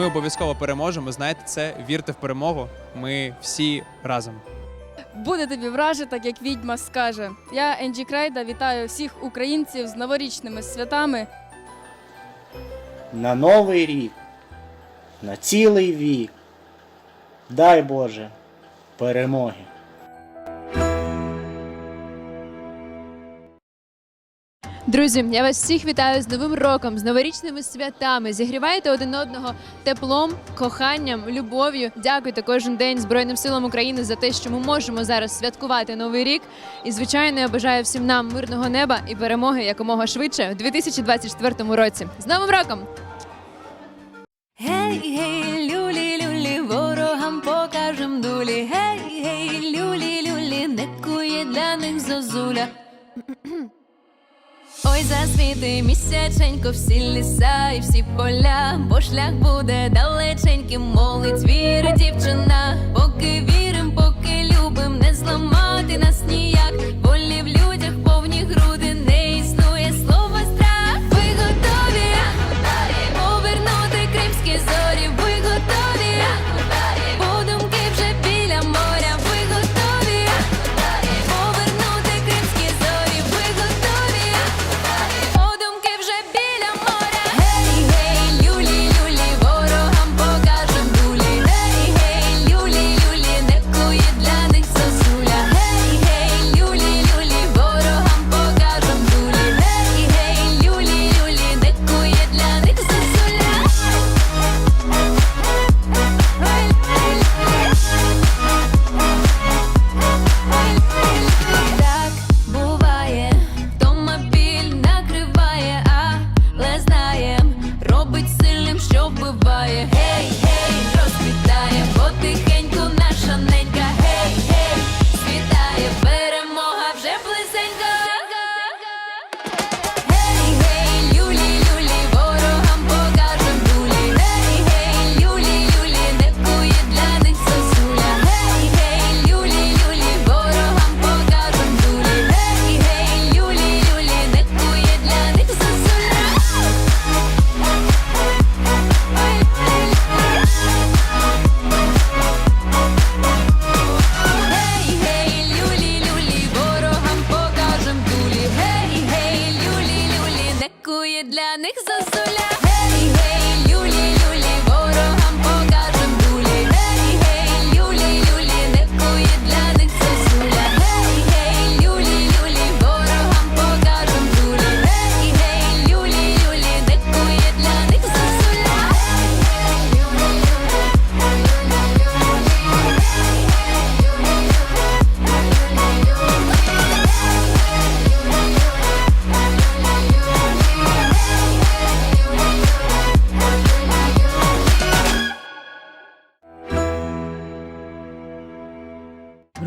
Ми обов'язково переможемо. Знаєте це, вірте в перемогу. Ми всі разом. Буде тобі враже, так як відьма скаже. Я Енджі Крайда вітаю всіх українців з новорічними святами. на новий рік, на цілий вік. Дай Боже перемоги. Друзі, я вас всіх вітаю з Новим роком, з новорічними святами. Зігрівайте один одного теплом, коханням, любов'ю. Дякуйте кожен день Збройним силам України за те, що ми можемо зараз святкувати новий рік. І звичайно, я бажаю всім нам мирного неба і перемоги якомога швидше у 2024 році. З Новим роком! Гей, гей, люлі, люлі, ворогам покажем дулі. Гей, гей, люлі, люлі, не кує для них зозуля. Ой, засвіти місяченько, всі ліса і всі поля, бо шлях буде далеченьким,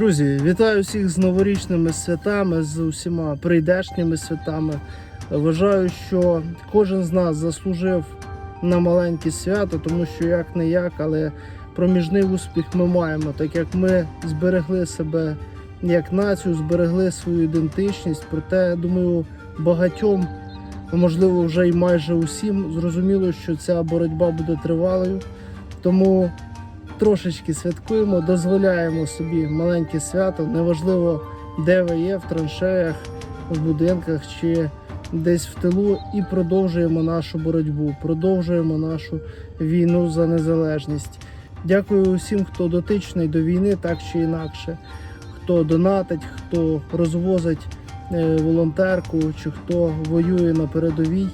Друзі, вітаю всіх з новорічними святами, з усіма прийдешніми святами. Вважаю, що кожен з нас заслужив на маленьке свято, тому що як не як, але проміжний успіх ми маємо, так як ми зберегли себе як націю, зберегли свою ідентичність. Проте, думаю, багатьом, можливо, вже й майже усім зрозуміло, що ця боротьба буде тривалою. Тому трошечки святкуємо, дозволяємо собі маленьке свято. Неважливо, де ви є, в траншеях, в будинках чи десь в тилу, і продовжуємо нашу боротьбу, продовжуємо нашу війну за незалежність. Дякую усім, хто дотичний до війни, так чи інакше, хто донатить, хто розвозить е, волонтерку, чи хто воює на передовій.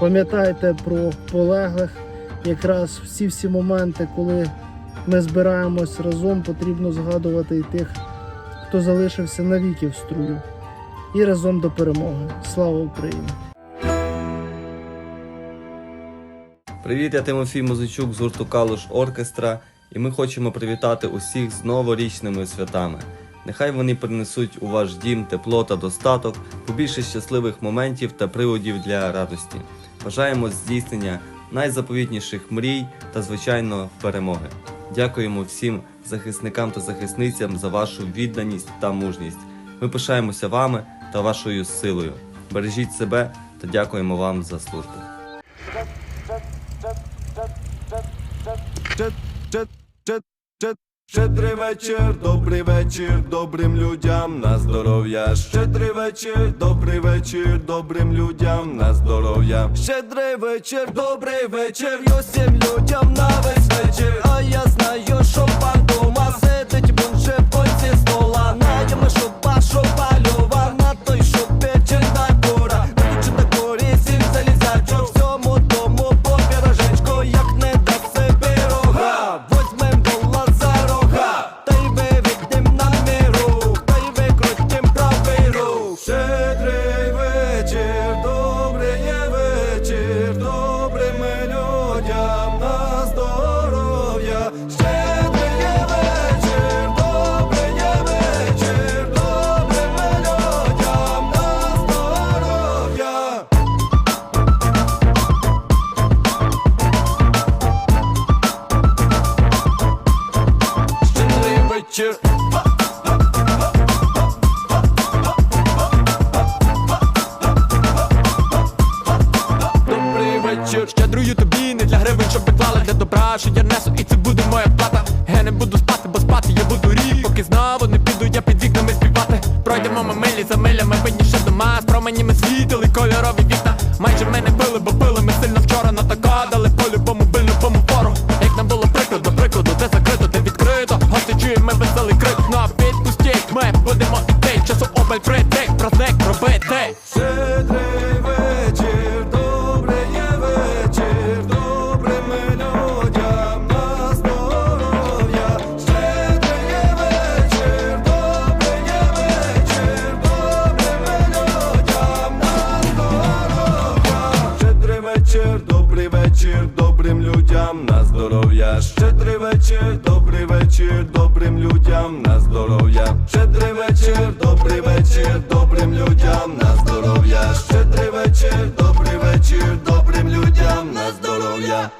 Пам'ятайте про полеглих. Якраз всі всі моменти, коли ми збираємось разом, потрібно згадувати і тих, хто залишився навіки в струю. І разом до перемоги. Слава Україні! Привіт, я Тимофій Музичук з гурту Калуш Оркестра, і ми хочемо привітати усіх з новорічними святами. Нехай вони принесуть у ваш дім тепло та достаток, побільше щасливих моментів та приводів для радості. Бажаємо здійснення найзаповітніших мрій та, звичайно, перемоги. Дякуємо всім захисникам та захисницям за вашу відданість та мужність. Ми пишаємося вами та вашою силою. Бережіть себе та дякуємо вам за службу. Щедрий вечір, добрий вечір, добрим людям на здоров'я. Щедрий вечір, добрий вечір, добрим людям на здоров'я. Щедрий вечір, добрий вечір, усім людям на весь вечір. А я знаю, що добра, що я несу, і це буде моя добрий вечір, добрим людям на здоров'я. Щедрий вечір, добрий вечір, добрим людям на здоров'я. Щедрий вечір, добрий вечір, добрим людям на здоров'я. Щедрий вечір, добрий вечір, добрим людям на здоров'я.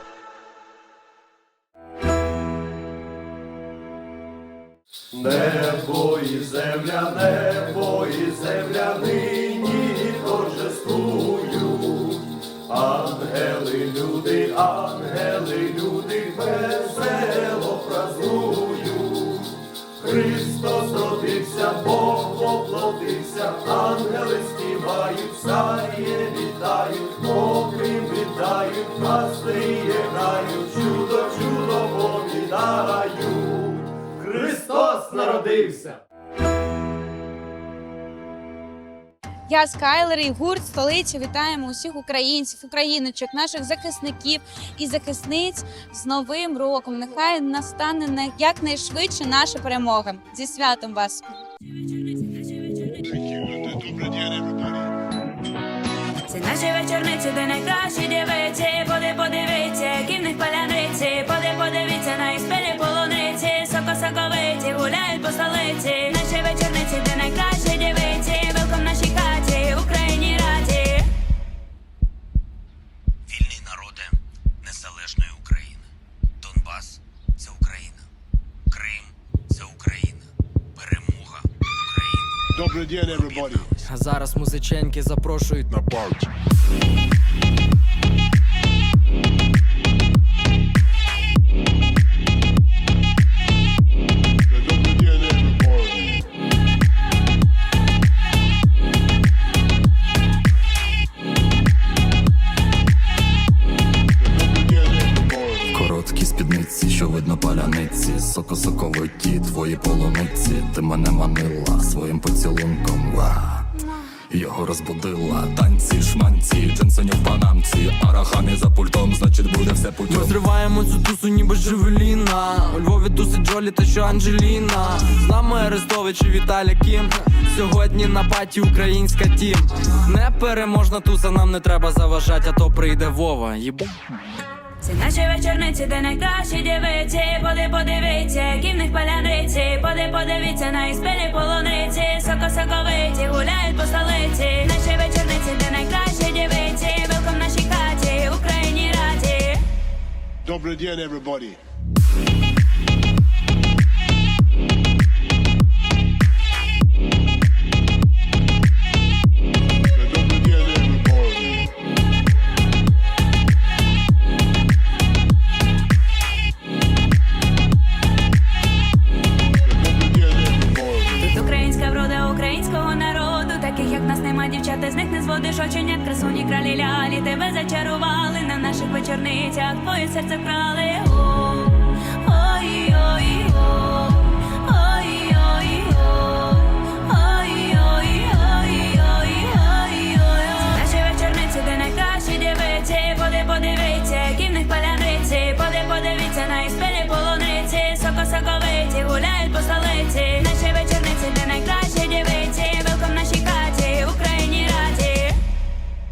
Небо і земля, небо і земля Люди, ангели, люди весело празнують. Христос родився, Бог воплотився, ангели співають, царє вітають, мокрим вітають, пастирі грають, чудо, чудо повідають. Христос народився! Я Скайлер і гурт столиця вітаємо усіх українців, україночок, наших захисників і захисниць з новим роком. Нехай настане якнайшвидше наша перемога. Зі святом вас! Це наші вечорниці, де найкращі дівиці Поди подивіться, які в них паляниці Поди подивіться на їх спілі полуниці Соко соковиті гуляють по столиці Наші вечорниці, Добрий everybody. Зараз музиченьки запрошують на парч. Твої полуниці. Ти мене манила своїм поцілунком. Ва. Його розбудила танці, шманці, джинсонів в панамці, арахамі за пультом, значить буде все Ми путем. зриваємо цю тусу, ніби Живеліна У Львові тусить Джолі та що Анджеліна З нами Арестович і Віталя Кім Сьогодні на паті українська тім Непереможна туса, нам не треба заважати, а то прийде Вова. Їб... Це наші вечорниці, де найкращі дівиці. Поди подивіться, які в них паляниці. Поди подивіться на їх полуниці. Соко соковиті гуляють по столиці. Наші вечорниці, де найкращі дівиці. Велком нашій хаті, Україні раді. Добрий день, everybody. дівчата з них не зводиш оченят, красуні кралі лялі тебе зачарували на наших вечорницях, твоє серце вкрали.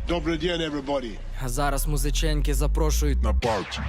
Добрий день, everybody. А зараз музиченки запрошують На парті.